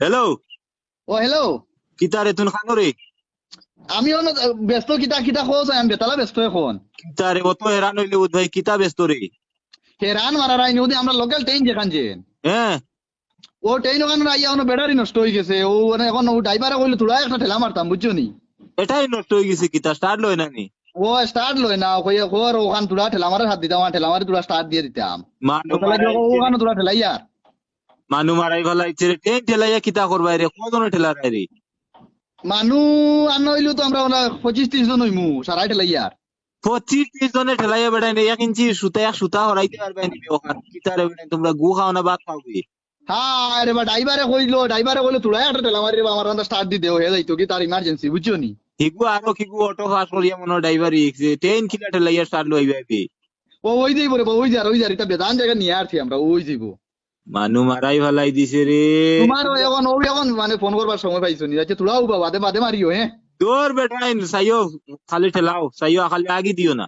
Hello ও hello কিতা রে তুন খানো রে আমি অন ব্যস্ত কিতা কিতা খোঁজ আমি বেতালা ব্যস্ত এখন কিতা রে অত হেরান হইলে বোধ ভাই কিতা ব্যস্ত রে হেরান মারা রাই নদী আমরা লোকাল ট্রেন যেখান যে। হ্যাঁ ও ট্রেন ওখানে আইয়া ওখানে ব্যাটারি নষ্ট হয়ে গেছে। ও মানে এখন ও ড্রাইভারে কইলে তোরা একটা ঠেলা মারতাম বুঝছ নি? এটাই নষ্ট হয়ে গেছে কিতা স্টার্ট লয় না নি? ও স্টার্ট লয় না কর ওখান তোরা ঠেলা মারার হাত দিতাম ঠেলা মারি তোরা স্টার্ট দিয়ে দিতাম। ওখানে তোরা ঠেলাই আর মানু মারাই ফেলাইছে রে ট্রেন ঠেলাইয়া কিতা করবাই রে? কজনে ঠেলা রে? মানুষ আন হইল তো আমরা ওরা পঁচিশ ত্রিশ জন হইমু সারাই ঠেলাই আর পঁচিশ ত্রিশ জনে ঠেলাইয়া বেড়াই নে এক ইঞ্চি সুতা এক সুতা হরাইতে পারবে নি ওখান কিতা রে বেড়াই তোমরা গু খাও না ভাত খাও হ্যাঁ রে বা ড্রাইভারে কইলো ড্রাইভারে কইলো তোরা একটা ঠেলা মারি রে আমার রান্না স্টার্ট দি দেও হে যাইতো কি? তার ইমার্জেন্সি বুঝছ নি? হিগু আরও কিগু অটো পাস করিয়া মনে ড্রাইভার ইকছে ট্রেন কিলা ঠেলাইয়া স্টার্ট লই যাইবে ও ওই যাইব রে ওই যার ওই যার এটা বেদান জায়গা নিয়ে আসছি আমরা ওই যাইব। মানু মারাই ভালাই দিছে রে তোমার এখন ও এখন মানে ফোন করবার সময় পাইছো নি। আচ্ছা তোরাও বাদে বাদে মারিও হ্যাঁ তোর বেটাই সাইও খালি ঠেলাও। সাইও খালি আগি দিও না।